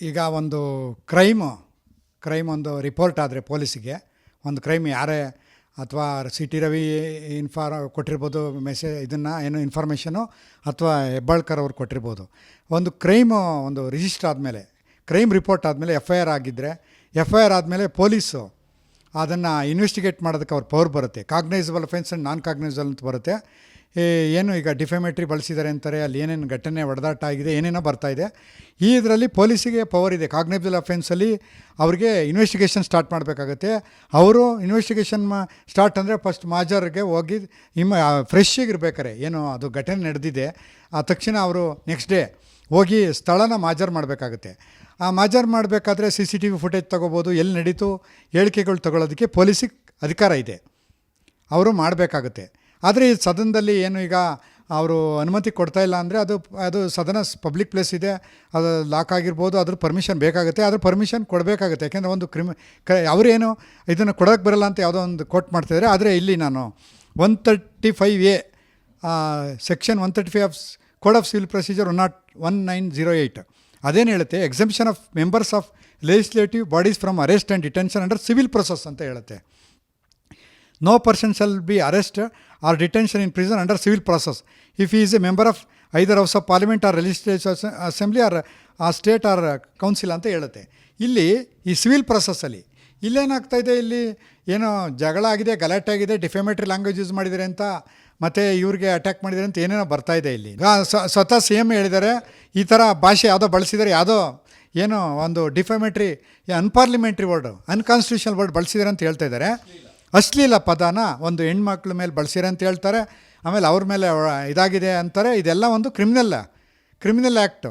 ಈಗ ಒಂದು crime, crime ಒಂದು ರಿಪೋರ್ಟ್ ಆದರೆ ಪೊಲೀಸಿಗೆ. ಒಂದು ಕ್ರೈಮ್ ಯಾರೇ ಅಥವಾ ಸಿ ಟಿ ರವಿ ಇನ್ಫಾರ್ ಕೊಟ್ಟಿರ್ಬೋದು ಮೆಸೇಜ್ ಇದನ್ನು ಏನು ಇನ್ಫಾರ್ಮೇಷನು ಅಥವಾ ಹೆಬ್ಬಾಳ್ಕರ್ ಅವ್ರು ಕೊಟ್ಟಿರ್ಬೋದು. ಒಂದು ಕ್ರೈಮು ಒಂದು ರಿಜಿಸ್ಟರ್ ಆದಮೇಲೆ, ಕ್ರೈಮ್ ರಿಪೋರ್ಟ್ ಆದಮೇಲೆ ಎಫ್ ಐ ಆರ್ ಆಗಿದ್ದರೆ ಎಫ್ ಐ ಆರ್ ಆದಮೇಲೆ ಪೊಲೀಸು ಅದನ್ನು ಇನ್ವೆಸ್ಟಿಗೇಟ್ ಮಾಡೋದಕ್ಕೆ ಅವ್ರ ಪವರ್ ಬರುತ್ತೆ. Cognizable offence and non cognizable ಅಂತ ಬರುತ್ತೆ. ಏನು ಈಗ ಡಿಫೆಮೆಟ್ರಿ ಬಳಸಿದ್ದಾರೆ ಅಂತಾರೆ, ಅಲ್ಲಿ ಏನೇನು ಘಟನೆ ಹೊಡೆದಾಟ ಆಗಿದೆ, ಏನೇನೋ ಬರ್ತಾ ಇದೆ. ಈ ಇದರಲ್ಲಿ ಪೊಲೀಸಿಗೆ ಪವರ್ ಇದೆ. ಕಾಗ್ನೈಸಬಲ್ ಅಫೆನ್ಸಲ್ಲಿ ಅವ್ರಿಗೆ ಇನ್ವೆಸ್ಟಿಗೇಷನ್ ಸ್ಟಾರ್ಟ್ ಮಾಡಬೇಕಾಗತ್ತೆ. ಅವರು ಇನ್ವೆಸ್ಟಿಗೇಷನ್ ಮಾ ಸ್ಟಾರ್ಟ್ ಅಂದರೆ ಫಸ್ಟ್ ಮಾಜರ್ಗೆ ಹೋಗಿ ಇಮ್ಮ ಇರ್ಬೇಕಾರೆ. ಏನು, ಅದು ಘಟನೆ ನಡೆದಿದೆ. ಆ ತಕ್ಷಣ ಅವರು ನೆಕ್ಸ್ಟ್ ಡೇ ಹೋಗಿ ಸ್ಥಳನ ಮಾಜರ್ ಮಾಡಬೇಕಾಗುತ್ತೆ. ಆ ಮಾಜರ್ ಮಾಡಬೇಕಾದ್ರೆ C C T V footage ತೊಗೋಬೋದು, ಎಲ್ಲಿ ನಡೀತು, ಹೇಳಿಕೆಗಳು ತಗೊಳ್ಳೋದಕ್ಕೆ ಪೊಲೀಸಿಗೆ ಅಧಿಕಾರ ಇದೆ. ಅವರು ಮಾಡಬೇಕಾಗುತ್ತೆ. ಆದರೆ ಈ ಸದನದಲ್ಲಿ ಏನು ಈಗ ಅವರು ಅನುಮತಿ ಕೊಡ್ತಾ ಇಲ್ಲ ಅಂದರೆ ಅದು ಅದು ಸದನ ಪಬ್ಲಿಕ್ ಪ್ಲೇಸ್ ಇದೆ, ಅದು ಲಾಕ್ ಆಗಿರ್ಬೋದು, ಅದ್ರ ಪರ್ಮಿಷನ್ ಬೇಕಾಗುತ್ತೆ ಅದ್ರ ಪರ್ಮಿಷನ್ ಕೊಡಬೇಕಾಗುತ್ತೆ. ಯಾಕೆಂದರೆ ಒಂದು ಕ್ರಿಮಿ, ಕ, ಅವರೇನು ಇದನ್ನು ಕೊಡೋಕ್ಕೆ ಬರಲ್ಲ ಅಂತ ಯಾವುದೋ ಒಂದು ಕೋಟ್ ಮಾಡ್ತಿದ್ದಾರೆ. ಆದರೆ ಇಲ್ಲಿ ನಾನು one thirty five A section one thirty five of code of civil procedure one not, one nine zero eight ಅದೇನು ಹೇಳುತ್ತೆ? Exemption of members of legislative bodies from arrest and detention under civil process ಅಂತ ಹೇಳುತ್ತೆ. No person shall be arrest or detention in prison under civil process if is a member of either house of parliament or legislation assembly or a state or council ಅಂತ ಹೇಳುತ್ತೆ. ಇಲ್ಲಿ ಈ civil ಪ್ರೊಸೆಸ್ಸಲ್ಲಿ ಇಲ್ಲೇನಾಗ್ತಾ ಇದೆ ಇಲ್ಲಿ? ಏನೋ ಜಗಳ ಆಗಿದೆ, ಗಲಾಟೆ ಆಗಿದೆ ಡಿಫೆಮೇಟ್ರಿ ಲ್ಯಾಂಗ್ವೇಜ್ ಯೂಸ್ ಮಾಡಿದ್ದಾರೆ ಅಂತ, ಮತ್ತು ಇವ್ರಿಗೆ ಅಟ್ಯಾಕ್ ಮಾಡಿದ್ದಾರೆ ಅಂತ ಏನೇನೋ ಬರ್ತಾ ಇದೆ ಇಲ್ಲಿ. ಸ್ವತಃ ಸಿ ಎಂ ಹೇಳಿದ್ದಾರೆ ಈ ಥರ ಭಾಷೆ ಯಾವುದೋ ಬಳಸಿದರೆ, ಯಾವುದೋ ಏನೋ ಒಂದು defamatory unparliamentary word unconstitutional word ಬಳಸಿದ್ದಾರೆ ಅಂತ ಹೇಳ್ತಾ ಇದ್ದಾರೆ. ಅಶ್ಲೀಲ ಪದನ ಒಂದು ಹೆಣ್ಮಕ್ಳ ಮೇಲೆ ಬಳಸಿರ ಅಂತ ಹೇಳ್ತಾರೆ. ಆಮೇಲೆ ಅವ್ರ ಮೇಲೆ ಇದಾಗಿದೆ ಅಂತಾರೆ. ಇದೆಲ್ಲ ಒಂದು ಕ್ರಿಮಿನಲ್ ಕ್ರಿಮಿನಲ್ ಆ್ಯಕ್ಟು